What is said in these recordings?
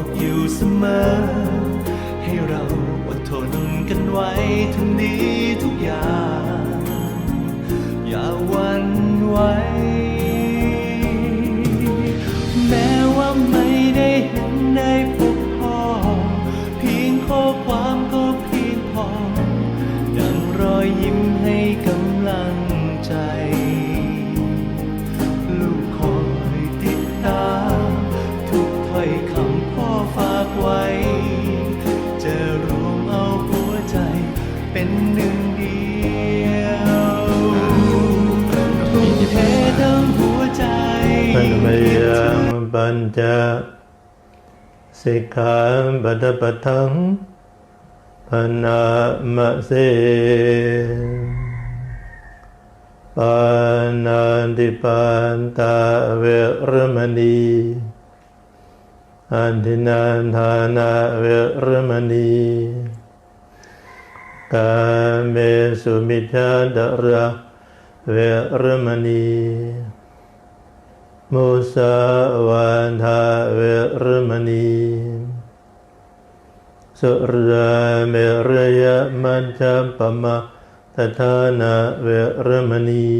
บอกอยู่เสมอ ให้เราอดทนกันไว้ทั้งนี้ทุกอย่าง ญจสิกขาปัฏปะทังปนามะเสปานาติปานตาเวรมณีอันทินันทานาเวรมณีกาเมสุมิจาดระเวรมณี มุสาวาทาเวรมณีสุราเมรยมัจจปมาตทานาเวรมณี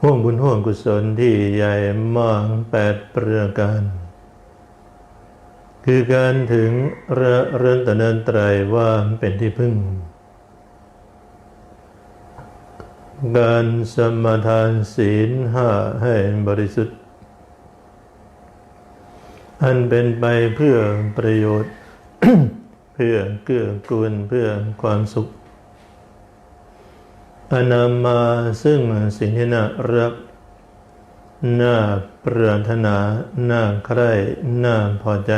ห่วงบุญห่วงกุศลที่ใหญ่มากแปดประการคือการถึงระเรินตนันตรัยว่าเป็นที่พึ่ง การสมาทานศีลห้าให้บริสุทธิ์ อันเป็นไปเพื่อประโยชน์ เพื่อเกื้อกูลเพื่อความสุขอนนามาซึ่งสิ่งที่น่ารักน่าปรารถนาน่าใคร่น่าพอใจ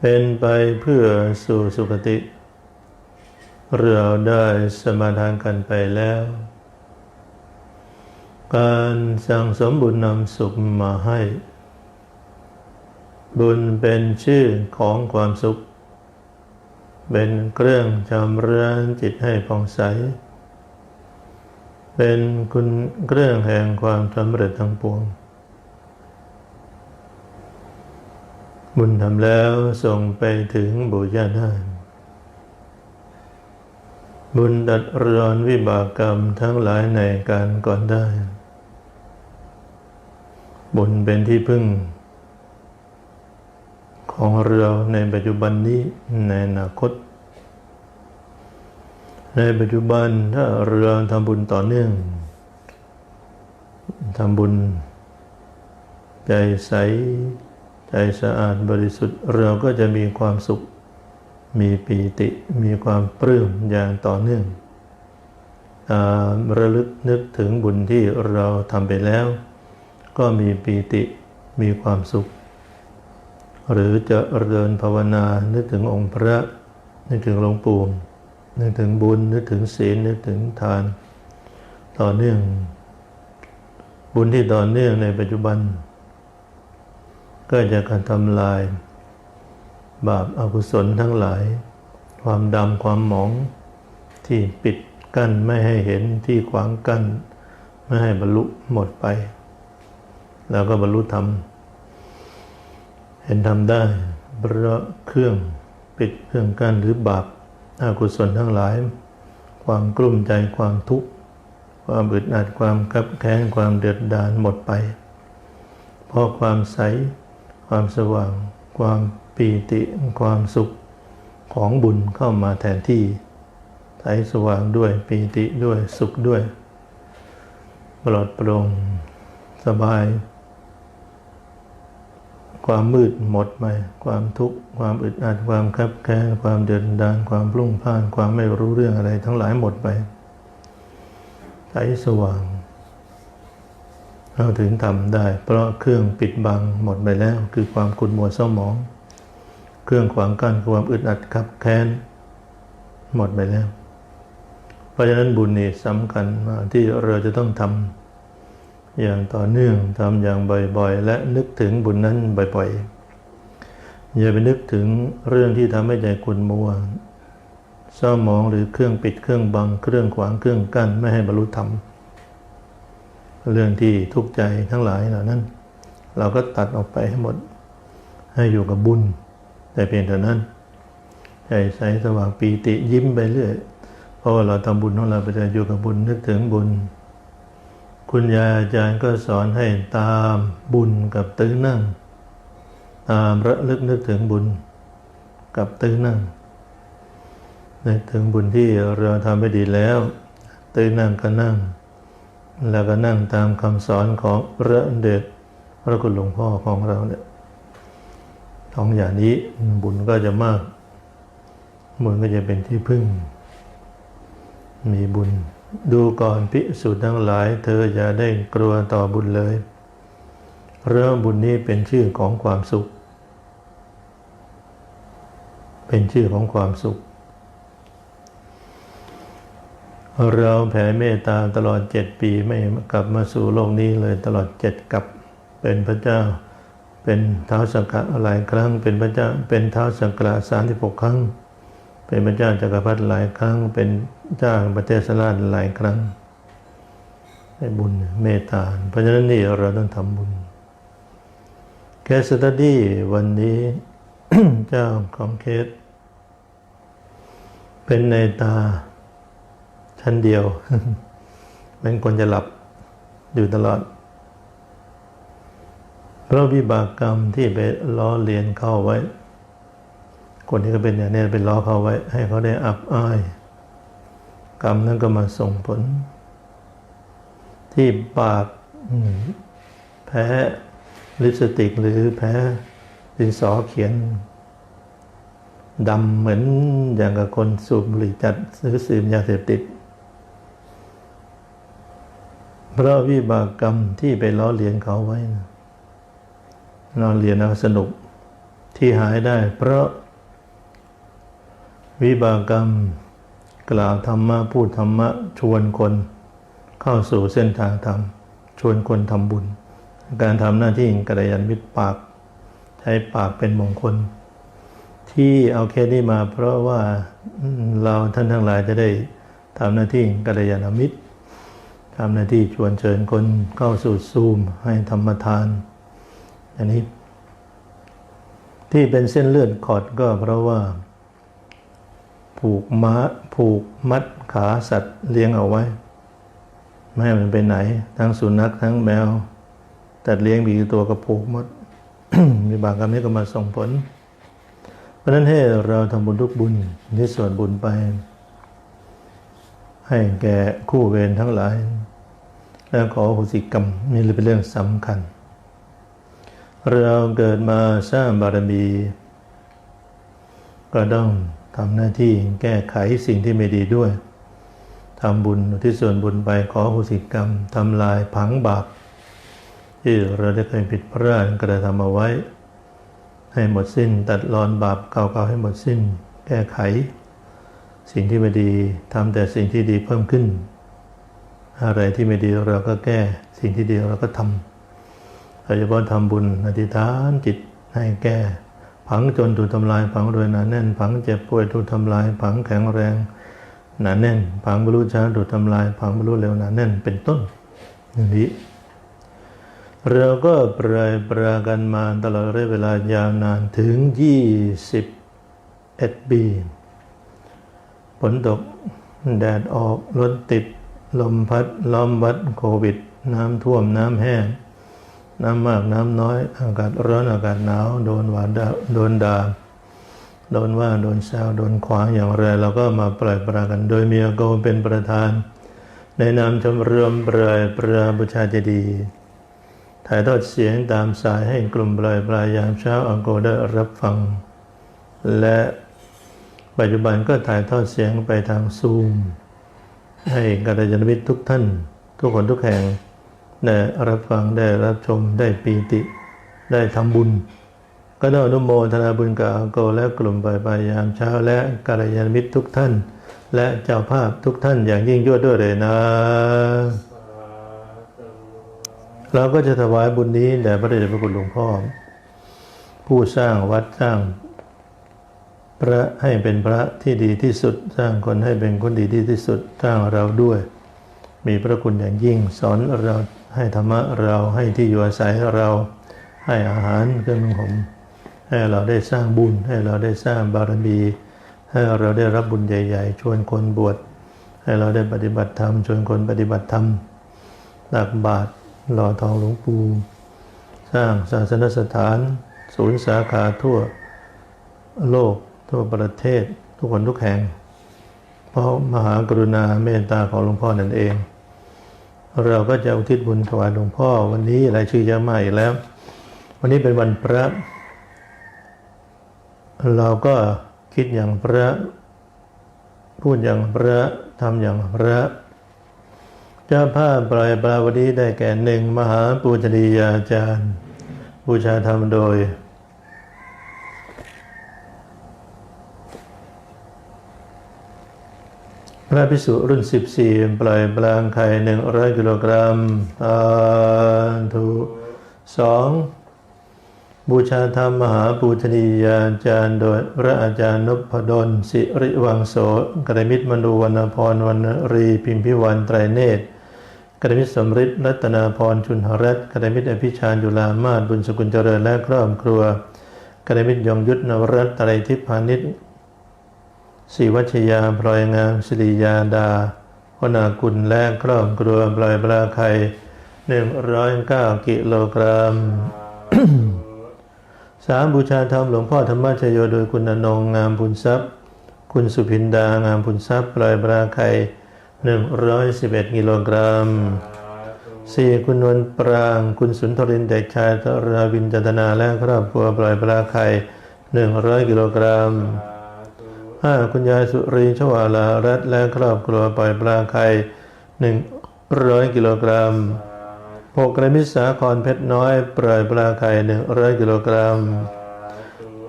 เป็นไปเพื่อสู่สุคติ เราได้สมาทานกันไปแล้ว การสั่งสมบุญนำสุขมาให้ บุญเป็นชื่อของความสุข เป็นเครื่องชำระจิตให้ผ่องใส เป็นคุณเครื่องแห่งความสำเร็จทั้งปวง บุญทำแล้วส่งไปถึงบุญญาณได้ บุญดัดรอนวิบากกรรมทั้งหลายในการก่อนได้ บุญเป็นที่พึ่ง ของเราในปัจจุบันนี้ในอนาคต ในปัจจุบันถ้าเราทำบุญต่อเนื่องทำบุญ ใจใส ใจสะอาดบริสุทธิ์เราก็จะมีความสุข มีปีติมีความปลื้มอย่างต่อเนื่องอระลึกนึกถึงบุญที่เราทำไปแล้ว ก็มีปีติมีความสุข หรือจะเริญภาวนานึกถึงองค์พระ นึกถึงหลวงปู่นึกถึงบุญนึกถึงศีลนึกถึงทาน ต่อเนื่อง บุญที่ต่อเนื่องในปัจจุบัน ก็จะการทำลาย บาปอากุศลทั้งหลาย ความดำความหมองที่ปิดกั้นไม่ให้เห็นที่ขวางกั้น ไม่ให้บรรลุหมดไป แล้วก็บรรลุธรรม เห็นทำได้เพราะเครื่องปิดเครื่องกั้นหรือบาปอากุศลทั้งหลาย ความกลุ้มใจความทุกข์ความอึดอัดความคับแค้นความเดือดดาลหมดไป เพราะความใส ความสว่าง ความ ปีติความสุขของบุญเข้ามาแทนที่ใสสว่างด้วยปีติด้วยสุขด้วยปลอดโปร่งสบาย ความมืดหมดไปความทุกข์ความอึดอัดความคับแค้นความเดือดดาลความพลุ่งพล่านความไม่รู้เรื่องอะไรทั้งหลายหมดไปใสสว่างเราถึงทำได้ เพราะเครื่องปิดบังหมดไปแล้วคือความขุ่นมัวเศร้าหมอง เครื่องขวางกั้นความอึดอัดคับแค้น หมดไปแล้ว เพราะฉะนั้นบุญนี่สำคัญมากที่เราจะต้องทำอย่างต่อเนื่องทำอย่างบ่อย ๆ และนึกถึงบุญนั้นบ่อย ๆ อย่าไปนึกถึงเรื่องที่ทำให้ใจขุ่นมัวเศร้าหมองหรือเครื่องปิดเครื่องบัง เครื่องขวางเครื่องกั้นไม่ให้บรรลุธรรม เรื่องที่ทุกข์ใจทั้งหลายเหล่านั้น เราก็ตัดออกไปให้หมดให้อยู่กับบุญ แต่เพียงเท่านั้น ใจใสสว่างปีติยิ้มไปเรื่อย เพราะว่าเราทำบุญของเราไปแต่อยู่กับบุญนึกถึงบุญ คุณยายอาจารย์ก็สอนให้ตามบุญกับตื้อนั่ง ตามระลึกนึกถึงบุญกับตื้อนั่งนึกถึงบุญที่เราทำไปดีแล้ว ตื้อนั่งก็นั่ง แล้วก็นั่งตามคำสอนของพระเดชพระคุณหลวงพ่อของเราเนี่ย ท้องอย่างนี้บุญก็จะมาก บุญก็จะเป็นที่พึ่ง มีบุญ ดูก่อนพิสุทั้งหลาย เธออย่าได้กลัวต่อบุญเลยเรื่องบุญนี้เป็นชื่อของความสุข เป็นชื่อของความสุข เราแผ่เมตตาตลอดเจ็ดปีไม่กลับมาสู่โลกนี้เลยตลอดเจ็ดกับเป็นพระเจ้า เป็นเท้าสังฆะหลายครั้ง เป็นพระเจ้าเป็นเท้าสังฆะสามสิบหกครั้ง เป็นพระเจ้าจักรพรรดิหลายครั้ง เป็นเจ้าประเทศสลาดหลายครั้งได้บุญเมตตาเพราะฉะนั้นนี่เราต้องทำบุญแคสตดี้วันนี้เจ้าของเคส เป็นในตาชั้นเดียวเป็นคนจะหลับอยู่ตลอด เพราะวิบากกรรมที่ไปล้อเลียนเข้าไว้ คนที่ก็เป็นอย่างนี้เป็นล้อเข้าไว้ ให้เขาได้อับอาย กรรมนั้นก็มาส่งผล ที่ปากแพ้ลิปสติกหรือแพ้ดินสอเขียนดำเหมือนอย่างกับคนสูบบุหรี่จัดหรือสืบยาเสพติดเพราะวิบากกรรมที่ไปล้อเลียนเขาไว้นะ ล้อเลียนเอาสนุกที่หายได้ เพราะ วิบากกรรม กล่าวธรรมะพูดธรรมะ ชวนคน เข้าสู่เส้นทางธรรม ชวนคนทำบุญ การทำหน้าที่กระยานมิตรปาก ใช้ปากเป็นมงคล ที่เอาแค่นี้มา เพราะว่าเราท่านทั้งหลายจะได้ทำหน้าที่กัลยาณมิตรทำหน้าที่ชวนเชิญคนเข้าสู่ซูมให้ธรรมทาน อันนี้ ที่เป็นเส้นเลือดขอดก็เพราะว่า ผูกม้าผูกมัดขาสัตว์เลี้ยงเอาไว้ ไม่ให้มันไปไหน ทั้งสุนัขทั้งแมวแต่เลี้ยงมีกตัวก็ผูกมด มีบางกรรมนี้ก็มาส่งผล เพราะฉะนั้นให้เราทำบุญทุกบุญที่ส่วนบุญไป ให้แก่คู่เวรทั้งหลาย แล้วขอโหสิกรรมนี่เป็นเรื่องสำคัญ เราเกิดมาสร้างบารมี ก็ต้องทำหน้าที่แก้ไขสิ่งที่ไม่ดีด้วยทำบุญที่ส่วนบุญไปขอโหสิกรรมทำลายผังบาปที่เราได้เคยผิดพลาดกระทำเอาไว้ ให้หมดสิ้น ตัดรอนบาปเก่าๆให้หมดสิ้น แก้ไข สิ่งที่ไม่ดีทำแต่สิ่งที่ดีเพิ่มขึ้น อะไรที่ไม่ดีเราก็แก้สิ่งที่ดีเราก็ทำ โดยเฉพาะทำบุญอธิษฐานจิตให้แก้ ผังจนถูกทำลายผังรวยหนาแน่น ผังเจ็บป่วยถูกทำลาย ผังแข็งแรงหนาแน่น ผังบรรลุช้าถูกทำลาย ผังบรรลุเร็วหนาแน่นเป็นต้นอย่างนี้เราก็ปรายปรากันมาตลอดระยะเวลายาวนานถึง 21 ปี ฝนตกแดดออกรถติด ลมพัดล้อมวัดโควิด น้ำท่วมน้ำแห้ง น้ำมากน้ำน้อย อากาศร้อนอากาศหนาว โดนหวาดาโดนด่าโดนว่าโดนแซวโดนขวางอย่างไร เราก็มาปล่อยปรากัน โดยมีอาโกเป็นประธาน ในนามชมรมปล่อยปราบูชาเจดีย์ถ่ายทอดเสียงตามสายให้กลุ่มปลายปลายยามเช้าอังโกได้รับฟัง และปัจจุบันก็ถ่ายทอดเสียงไปทางซูม ให้กัลยาณมิตรทุกท่าน ทุกคนทุกแห่ง ได้รับฟังได้รับชมได้ปีติ ได้ทำบุญ ก็ต้องอนุโมทนาบุญกับอังโกและกลุ่มปลายปลายยามเช้าและกัลยาณมิตรทุกท่าน และเจ้าภาพทุกท่านอย่างยิ่งยวดด้วยเลยนะ เราก็จะถวายบุญนี้แด่พระเดชพระคุณหลวงพ่อ ผู้สร้างวัดสร้าง พระให้เป็นพระที่ดีที่สุด สร้างคนให้เป็นคนดีที่สุดสร้างเราด้วย มีพระคุณอย่างยิ่งสอนเรา ให้ธรรมะเราให้ที่อยู่อาศัยเราให้อาหารเครื่องนุ่งห่มให้เราได้สร้างบุญ ให้เราได้สร้างบารมี ให้เราได้รับบุญใหญ่ ๆ ชวนคนบวชให้เราได้ปฏิบัติธรรมชวนคนปฏิบัติธรรมตักบาตรหล่อทองหลวงปู่สร้างศาสนสถาน ศูนย์สาขาทั่วโลกทั่วประเทศ ทุกคนทุกแห่ง เพราะมหากรุณาเมตตาของหลวงพ่อนั่นเอง เราก็จะอุทิศบุญถวายหลวงพ่อ วันนี้รายชื่อเยอะมาอีกแล้ว วันนี้เป็นวันพระ เราก็คิดอย่างพระ พูดอย่างพระทำอย่างพระเจ้าภาพปล่อยปลาวดีได้แก่หนึ่งมหาปูชนียาจารย์บูชาธรรมโดย พระพิสุรุ่น 14 ปล่อยปลางไข่100กิโลกรัมสาธุสองบูชาธรรมมหาปูชนียาจารย์โดยพระอาจารย์นพดลสิริวังโสกระมิตรมนูวรรณพรวรรณรีพิมพิวันไตรเนตรกระมิตรสมฤทธิ์รัตนาพรชุนหรัตกระมิตรอภิชาญจุลามาศบุญสกุลเจริญและครอบครัวกรมิตรยงยุทธนวรัตน์ไตรทิพาณิช ศรีวัชยาพลอยงามสิริยาดาพนากุลและครอบครัวปลอยปลาไข่หนึ่งร้อยเก้ากิโลกรัมสามบูชาธรรมหลวงพ่อธรรมชโยโดยคุณอนงงามบุญทรัพย์ คุณสุพินดางามบุญทรัพย์ปลอยปลาไข่หนึ่งร้อยสิบเอ็ดกิโลกรัมสี่คุณนวลปราง คุณสุนทรินเด็กชายธราวินจันทนาและครอบครัวปลอยปลาไข่หนึ่งร้อยกิโลกรัม ห้าคุณยายสุรีชวาลารัตและครอบครัวปล่อยปลาไข่หนึ่งร้อยกิโลกรัมหกกระมิสาครเพชรน้อยปล่อยปลาไข่หนึ่งร้อยกิโลกรัม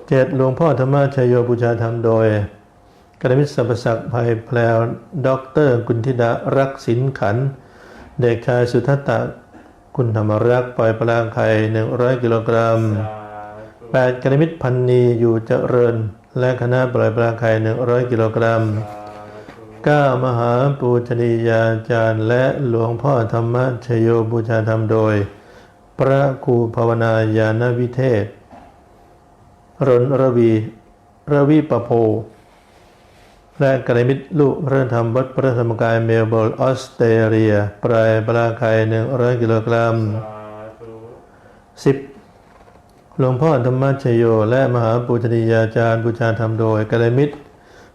เจ็ดหลวงพ่อธรรมชโยบูชาธรรมโดยกระมิตรสัพพศักดิ์ภัยแพลวด็อกเตอร์กุณธิดารักษินขัน เด็กชายสุทัตตะคุณธรรมรักปล่อยปลาไข่หนึ่งร้อยกิโลกรัมแปดกระมิตรพันนีอยู่เจริญ และคณะปล่อยปลาไข่หนึ่งร้อยกิโลกรัมก้ามหาปูชนียาจารย์ และหลวงพ่อธรรมชโยบูชาธรรมโดย พระครูภาวนายานวิเทศ รนระวีระวีปโพ และกระมิตรลูกพระธรรมวัดพระธรรมกายเมลเบิร์นออสเตรเลีย ปลายปลาไข่หนึ่งร้อยกิโลกรัมสิบ หลวงพ่อธรรมชโย และมหาปุชนียาจารย์บูชาธรรมโดยกระมิตร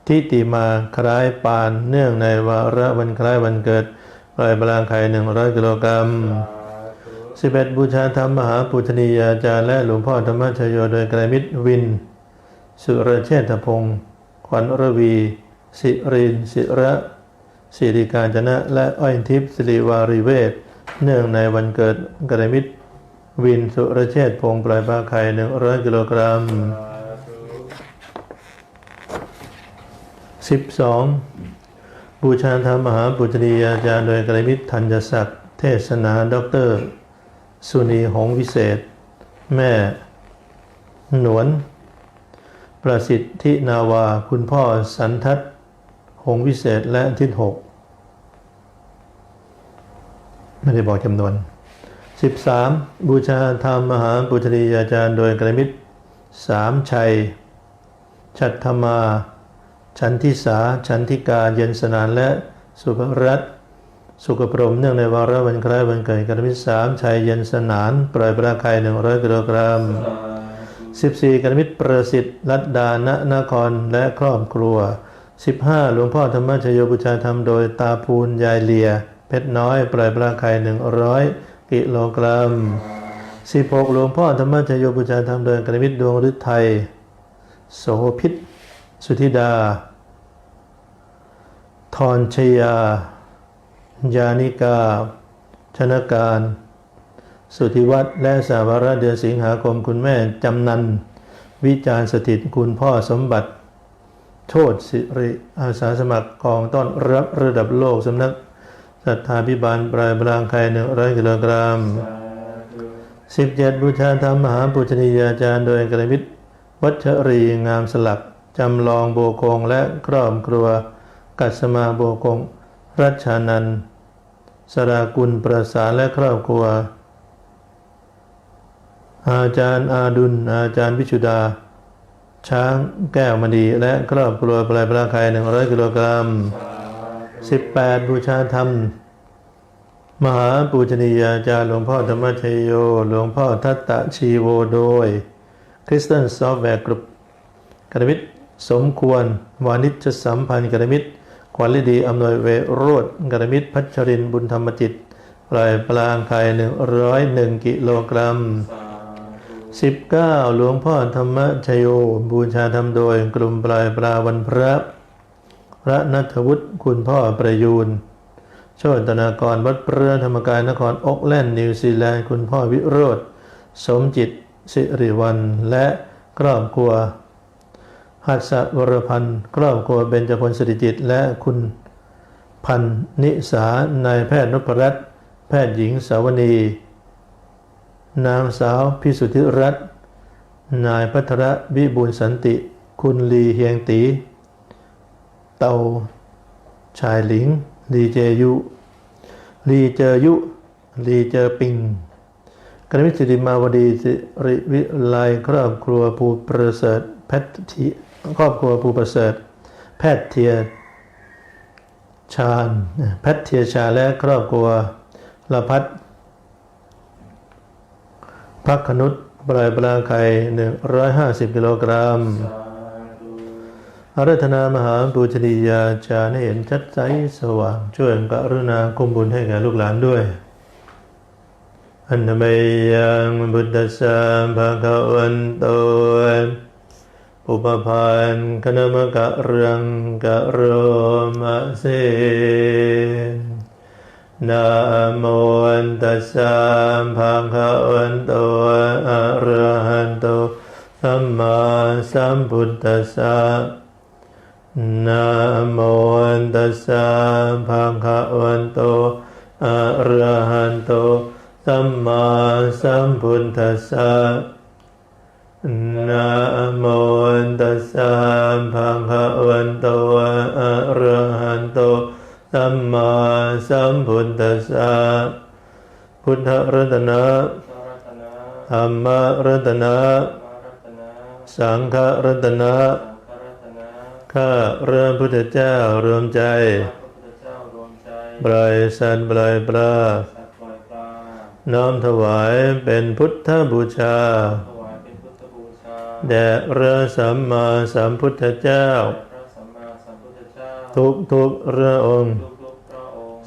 ทิติมาคล้ายปานเนื่องในวาระวันคล้ายวันเกิดปล่อยบลางไข่หนึ่งร้อยกิโลกรัมสิบเอ็ดบูชาธรรมมหาปุชนียาจารย์และหลวงพ่อธรรมชโยโดยกระมิตรวิน สุรเชษฐพงศ์ขวัญระวี สิรินสิระสิริการจนะ และอ้อยทิพย์สิริวารีเวศเนื่องในวันเกิดกระมิตร วินสุรเชษฐพงปลายปลาไข่หนึ่งร้อยกิโลกรัมสิบสองบูชาธรรมมหาปุจนียาจารย์โดยกรมิตรธัญศักดิ์เทศนาด็อกเตอร์ สุนีหงวิเศษ แม่ หนวน ประสิทธินาวา คุณพ่อสันทัศน์หงวิเศษและทิศหก ไม่ได้บอกจำนวน 13. บูชาธรรมมหาปุชนียาจารย์โดยกระมิตรสามชัย ชัตธมา ชันทิสา ชันทิกา เย็นสนานและสุภรัตสุขพรมเนื่องในวาระวันคล้ายวันเกิดกระมิตรสามชัยเย็นสนาน ปล่อยปลาไข่หนึ่งร้อยกิโลกรัม 14 กระมิตรประสิทธิ์รัตดาณนครและครอบครัว 15 หลวงพ่อธรรมชโยบูชาธรรมโดยตาภูนยายเลีย เพชรน้อย ปล่อยปลาไข่หนึ่งร้อย กิโลกรัม 16 หลวงพ่อธรรมชโยบูชาธรรมโดยกระมิตรดวงฤทัยโสพิษ สุธิดา ทรชยา ยานิกา ชนการ สุธิวัฒน์และสาวระเดือนสิงหาคมคุณแม่จำนัน วิจารสถิตคุณพ่อสมบัติ โชตสิริอาสาสมัครกองต้อนรับระดับโลกสำนัก ศรัทธาพิบาลปลายบรางไข่หนึ่งร้อยกิโลกรัมสิบเจ็ดบูชาธรรมมหาปุชนียาจารย์โดยกระมิตรวัชรีงามสลักจำลองโบกงและครอบครัว กัสมาโบกง รัชานันสรากุลประสานและครอบครัว อาจารย์อาดุลอาจารย์วิชุดา ช้างแก้วมณีและครอบครัวปลายปลาไข่หนึ่งร้อยกิโลกรัม สิบแปดบูชาธรรม มหาปูชนียาจารย์หลวงพ่อธรรมชโย หลวงพ่อทัตตะชีโวโดยคริสตันซอฟต์แวร์กรุ๊ปกรมิตรสมควร วานิชสัมพันธ์กรมิตรขวัญฤดีอำนวยเวโรดกรมิตรพัชรินบุญธรรมจิตปลายปลางไข่หนึ่งร้อยหนึ่งกิโลกรัมสิบเก้าหลวงพ่อธรรมชโย บูชาธรรมโดยกลุ่มปลายปลาวันพระ พระนัทวุฒิคุณพ่อประยูนโชตนากรวัดพระธรรมกายนครอกแลนด์นิวซีแลนด์คุณพ่อวิโรธสมจิต สิริวัลและครอบครัวหัสวรพันธ์ครอบครัวเบญจพลสิริจิต และคุณพันนิสานายแพทย์นพรัตน์แพทย์หญิงสาวนีนางสาวพิสุทธิรัตน์นายพัทรวิบูลสันติ คุณลีเฮียงตี เตาชายหลิงลีเจยุลีเจยุลีเจอปิงกรมิตรสิริมาวดีสิริวิไลครอบครัวภูประเสริฐแพทย์ครอบครัวภูประเสริฐ แพทย์เทียชาญแพทย์เทียชาและครอบครัวละพัฒพักขนุษปลายปลาไข่หนึ่งร้อยห้าสิบกิโลกรัม อารัธนามหาปูชนียาจารย์ให้เห็นชัดใสสว่างช่วยกรุณาคุมบุญให้แก่ลูกหลานด้วย อันธเมยังบุตตสสะภะควันโตอุปพานคณมกะเรืองกะโรมะเสนะโมตัสสะภะคะวันโตอะระหะโตสัมมาสัมพุทธัสสะ นะโมตัสสะภะคะวันโตอะระหะโตสัมมาสัมพุทธัสสะนะโมตัสสะภะคะวันโตอะระหะโตสัมมาสัมพุทธัสสะพุทธรัตนะธรรมรัตนะ สังฆรัตนะ ข้าเริ่มพุทธเจ้ารวมใจปล่อยสัตว์ปล่อยปลา น้อมถวายเป็นพุทธบูชา แด่พระสัมมาสัมพุทธเจ้า ทุกทุกๆพระองค์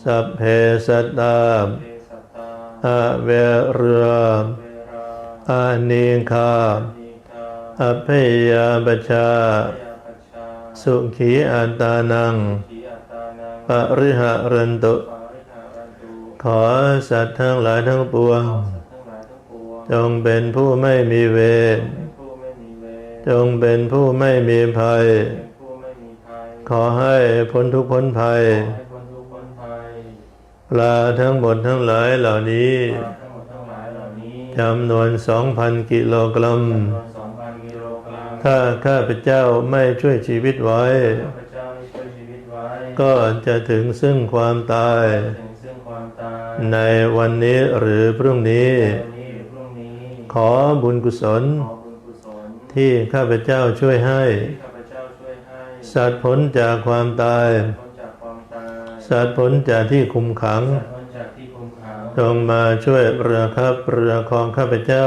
สัพเพสัตตาอาเวเรืออานิคาอภยาบชา สุขีอัตานัง ปริหารันตุ ขอสัตว์ทั้งหลายทั้งปวง จงเป็นผู้ไม่มีเวร จงเป็นผู้ไม่มีภัย ขอให้พ้นทุกข์พ้นภัย ปลาทั้งหมดทั้งหลายเหล่านี้จำนวนสองพันกิโลกรัม ถ้าข้าพเจ้าไม่ช่วยชีวิตไว้ ก็จะถึงซึ่งความตาย ในวันนี้หรือพรุ่งนี้ ขอบุญกุศล ที่ข้าพเจ้าช่วยให้ สัตว์พ้นจากความตาย สัตว์พ้นจากที่คุมขังจงมาช่วยประคับประคองข้าพเจ้า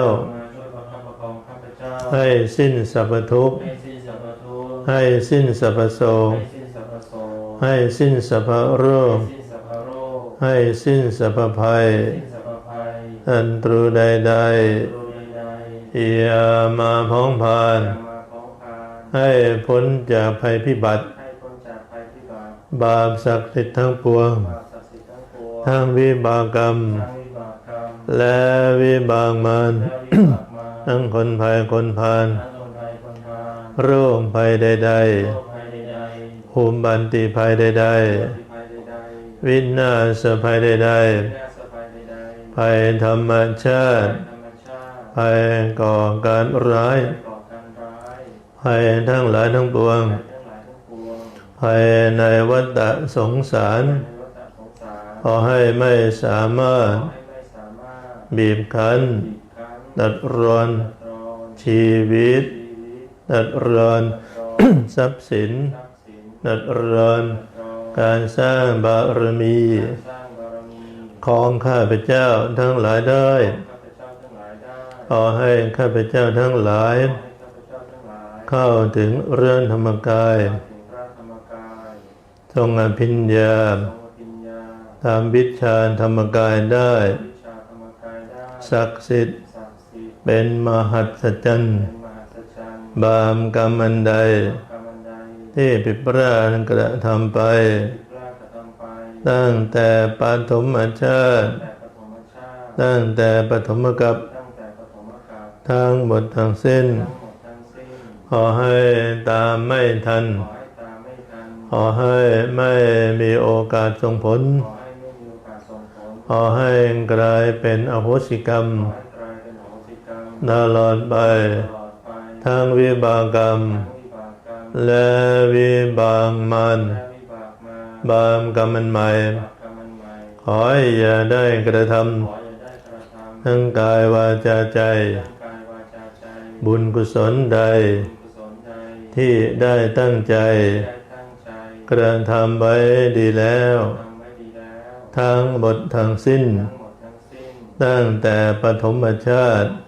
ให้สิ้นสรรพทุกข์ให้สิ้นสรรพโศกให้สิ้นสรรพโรคให้สิ้นสรรพภัย อันตรูใดๆอย่ามาพ้องพาน ให้พ้นจากภัยพิบัติ บาปศักดิ์สิทธิ์ทั้งปวง ทั้งวิบากกรรม และวิบากมัน ทั้งคนภัยคนพานโรคภัยใด ๆ ภูมิบันติภัยใด ๆ วินาศภัยใด ๆ ภัยธรรมชาติ ภัยก่อการร้าย ภัยทั้งหลายทั้งปวง ภัยในวัฏสงสาร ขอให้ไม่สามารถบีบคั้นตั ดรอนรอนชีวิตชีวิตตัดรอนรอนทรัพย์สินทรัพย์สินตัดรอนรอนการสร้างบารมีสร้างบารมีของข้าพเจ้าทั้งหลายได้ข้าพเจ้าทั้งหลายได้ขอให้ข้าพเจ้าทั้งหลายให้ข้าพเจ้าทั้งหลายเข้าถึงเรือนธรรมกายถึงพระธรรมกาย ทรงอภิญญาทรงปิญญาตามวิชาธรรมกายได้วิชาธรรมกายได้ ศักดิ์สิทธิ์ศักดิ์สิทธิ์ เป็นมหัศจรรย์เป็นมหัศจรรย์บามกรรมอันใดกรรมอันใด ที่ผิดพลาดกระทำไปที่พระกระทำไป ตั้งแต่ปฐมชาติแต่ปฐมชาติตั้งแต่ปฐมกัปตั้งแต่ปฐมกาลทั้งหมดทั้งสิ้นทั้งหมดทั้งสิ้น ขอให้ตามไม่ทันขอให้ตามไม่ทันขอให้ไม่มีโอกาสส่งผลขอให้ไม่มีโอกาสส่งผล ขอให้กลายเป็นอโหสิกรรมข ตลอดไป ทั้งวิบากกรรม และวิบากมัน บากมกรรมันใหม่บาปกรรมอันใหม่ ขออย่าได้กระทขอย่าได้กระทำทั้งกายวาจาใจ บุญกุศลใด ที่ได้ตั้งใจ กระทำไว้ดีแล้ว ทั้งหมดทั้งสิ้นทั้งสิ้น ตั้งแต่ปฐมชาติแต่ปฐมชา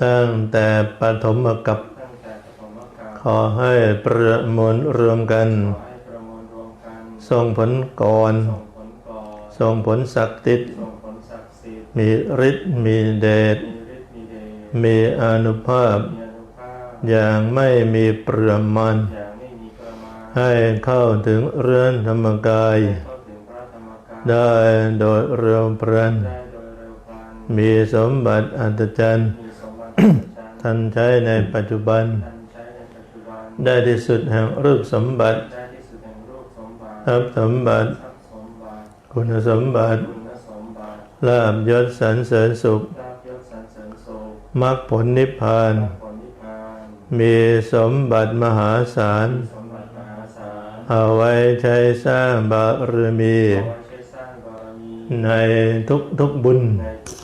ติตั้งแต่ปฐมกัปตั้งแต่ปฐมกาลขอให้ประมวลรวมกันขอให้ประมวลรวมกันส่งผลก่อนส่งผลก่อส่งผลศักดิ์สิทธิ์ส่งผลศักดิ์สิทธิ์มีฤทธิ์มีเดชมีฤทธิ์มีเดชมีอานุภาพมีอนุภาพ อย่างไม่มีประมาณอย่างไม่มีประมาณให้เข้าถึงเรือนธรรมกายเข้าถึงพระธรรมกายได้โดยเร็วพลันได้โดยเร็วพลัน มีสมบัติอัศจรรย์ ท่านใช้ในปัจจุบันท่านใช้ในปัจจุบัน ได้ที่สุดแห่งรูปสมบัติได้ที่สุดแห่งรูปสมบัติทรัพย์สมบัติทรัพย์สมบัติคุณสมบัติ คุณสมบัติลาบยศสรรเสริญสุขลาภยศสรรเสริญสุขมรรคผลนิพพานผลนิพพานมีสมบัติมหาศาลสมบัติมหาศาล เอาไว้ใช้สร้างบารมีเอาไว้ใช้สร้างบารมีในทุกทุกๆบุญในทุกๆบุญ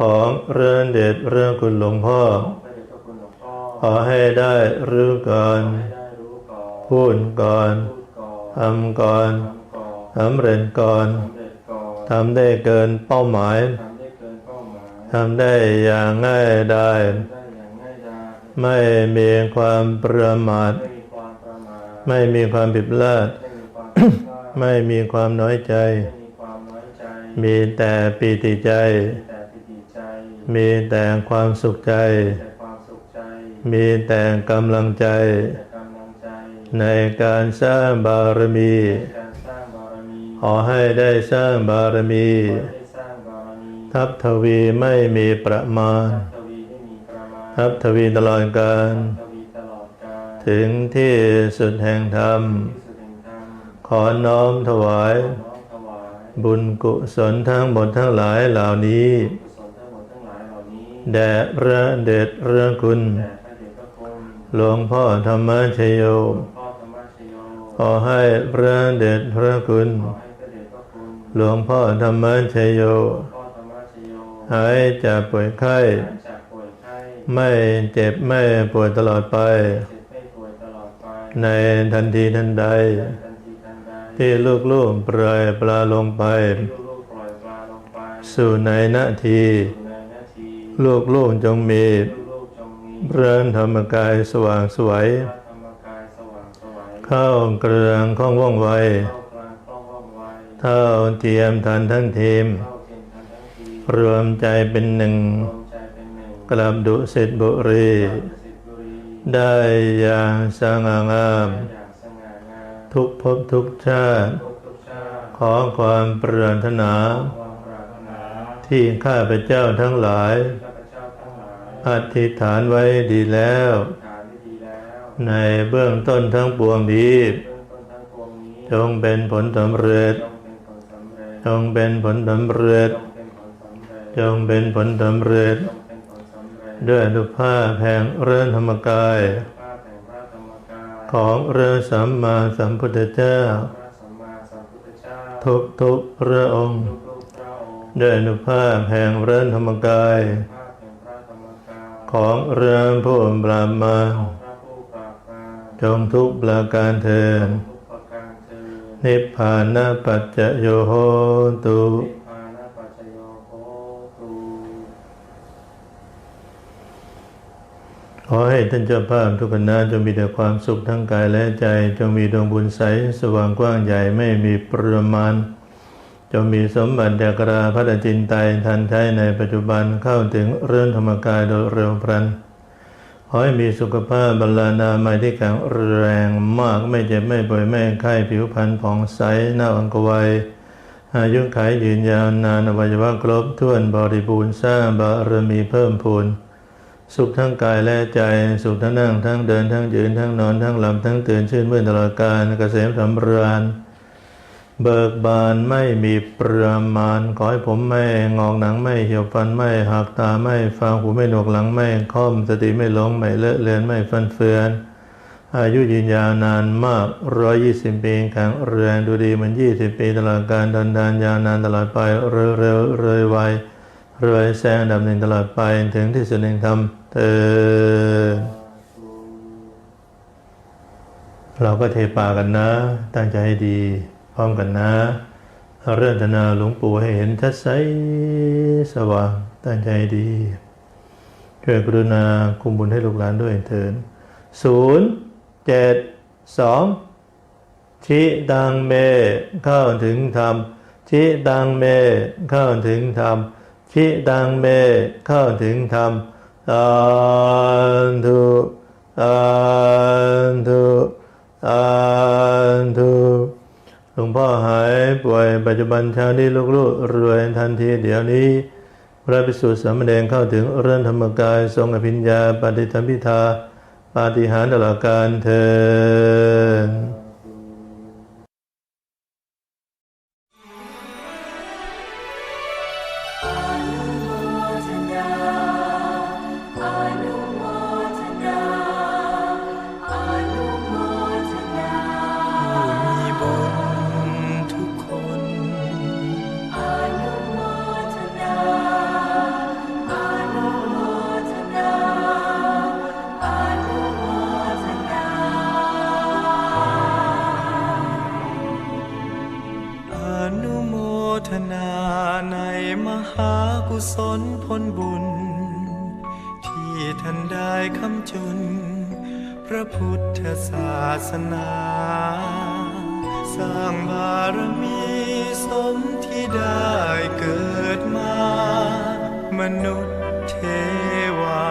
ของเรือนเดชเรื่องคุณหลวงพ่อของพระเดชพระคุณหลวงพ่อ ขอให้ได้รู้ก่อนให้ได้รู้ก่อนพูดก่อนพูดก่อนทำก่อนทำก่อนสำเร็จก่อนสำเร็จก่อนทำได้เกินเป้าหมายทำได้เกินเป้าหมายทำได้อย่างง่ายได้ทำได้อย่างง่ายดายไม่มีความประมาท ไม่มีความประมาทไม่มีความผิดพลาดไม่มีความผิดพลาดไม่มีความน้อยใจไม่มีความน้อยใจ มีแต่ปีติใจมีแต่ปิติใจ มีแต่ความสุขใจแต่ความสุขใจ มีแต่กำลังใจแต่กำลังใจในการสร้างบารมีการสร้างบารมี ขอให้ได้สร้างบารมีขอให้ได้สร้างบารมีทับทวีไม่มีประมาณทวีไม่มีประมาณ ทับทวีตลอดกาลทวีตลอดกาลถึงที่สุดแห่งธรรมที่สุดแห่งธรรมขอน้อมถวายน้อมถวาย บุญกุศลทั้งหมดทั้งหลายเหล่านี้ แด่พระเดชพระคุณ หลวงพ่อธรรมชโย ขอให้พระเดชพระคุณ หลวงพ่อธรรมชโย หายจากป่วยไข้ ไม่เจ็บไม่ป่วยตลอดไป ในทันทีทันใด ที่ลูกลูกปล่อยปลาลงไป สู่ในนาที อยู่ในนาทีลูกๆจงมีลูกๆจงมีเรือนธรรมกายสว่างสวยพระธรรมกายสว่างไสวัยเข้าเกลืองข้องว่องไวเข้ากลางคล่องว่องไว เท่าเทียมทันทั้งทีมเข้าเทียมทันทั้งทีรวมใจเป็นหนึ่งรวมใจเป็นหนึ่ง กลับดุสิตบุรีสิทธิบุรีได้อย่างสง่างามได้อย่างสง่างาม ทุกภพทุกชาติทุกทุกชาติขอความปรารถนาความปรารถนา ที่ข้าพเจ้าทั้งหลาย อธิษฐานไว้ดีแล้วฐานที่ดีแล้วในเบื้องต้นทั้งปวงนี้เบื้องต้นทั้งปวงนี้ จงเป็นผลสำเร็จ จงเป็นผลสำเร็จ จงเป็นผลสำเร็จจงเป็นผลสำเร็จจงเป็นผลสำเร็จด้วยอนุภาพแห่งเรือนธรรมกายภาพแห่งพระธรรมกาย ของเรือสัมมาสัมพุทธเจ้าพระสัมมาสัมพุทธเจ้า ทุกทุกๆพระองค์ทุกๆพระองค์ด้วยอนุภาพแห่งเรือนธรรมกายภาพแห่ง ของเรื่องผู้ปรามาระมาจงทุกประการเทินทุกประกานนิพพานะปัจจโยโหตุนิพพานะปัจจโยโหตุขอให้ท่านเจ้าภาพทุกคณะจงมีแต่ความสุขทั้งกายและใจ จงมีดวงบุญใสสว่างกว้างใหญ่ไม่มีประมาณ จงมีสมบัติเดกราพัฒจินไตทันใช้ในปัจจุบันเข้าถึงเรื่องธรรมกายโดยเร็วพลัน ขอให้มีสุขภาพบรรลานามัยที่แข็งแรงมากไม่เจ็บไม่ป่วยไม่ไข้ผิวพรรณผ่องใสหน้าอังกวัยอายุขัยยืนยาวนานอวัยวะครบถ้วนบริบูรณ์สร้างบารมีเพิ่มพูน สุขทั้งกายและใจ สุขทั้งนั่งทั้งเดินทั้งยืนทั้งนอนทั้งหลับทั้งตื่นชื่นมื่นตลอดกาลเกษมสำราญ เบิกบานไม่มีประมาณ ขอให้ผมไม่งอกหนังไม่เหี่ยวฟันไม่หักตาไม่ฟังหูไม่หนวกหลังไม่ค่อมสติไม่หลงไม่เลอะเลือนไม่ฟันเฟือน อายุยืนยาวนานมากร้อยยี่สิบปีแข็งแรงดูดีมือนยี่สิบปีตลอดการดันดานยาวนานตลอดไปเร็วเร็วเรยไวเรยแซงดับหนึ่งตลอดไปถึงที่สุดแห่งธรรมเออเราก็เทปากันนะ ตั้งใจให้ดี พร้อมกันนะเรื่องธนาหลวงปู่ให้เห็นชัดใสสว่างตั้งใจดีช่วยกรุณาคุมบุญให้ลูกหลานด้วยเถินศูนย์เจ็ดสองชิดังเมเข้าถึงธรรมชิดังเมเข้าถึงธรรมชิดังเมเข้าถึงธรรมสาธุสาธุสาธุ ลวงพ่อหายป่วยปัจจุบันเช้านี้ลูกๆรวยทันทีเดี๋ยวนี้ พระภิกษุสามเณรเข้าถึงเรื่องธรรมกาย ทรงอภิญญาปฏิธรรมพิธาปาฏิหาริย์ตลอดการเทินอ ทนาในมหากุศลผลบุญ ที่ท่านได้คำจุน พระพุทธศาสนา สร้างบารมีสมที่ได้เกิดมา มนุษย์เทวา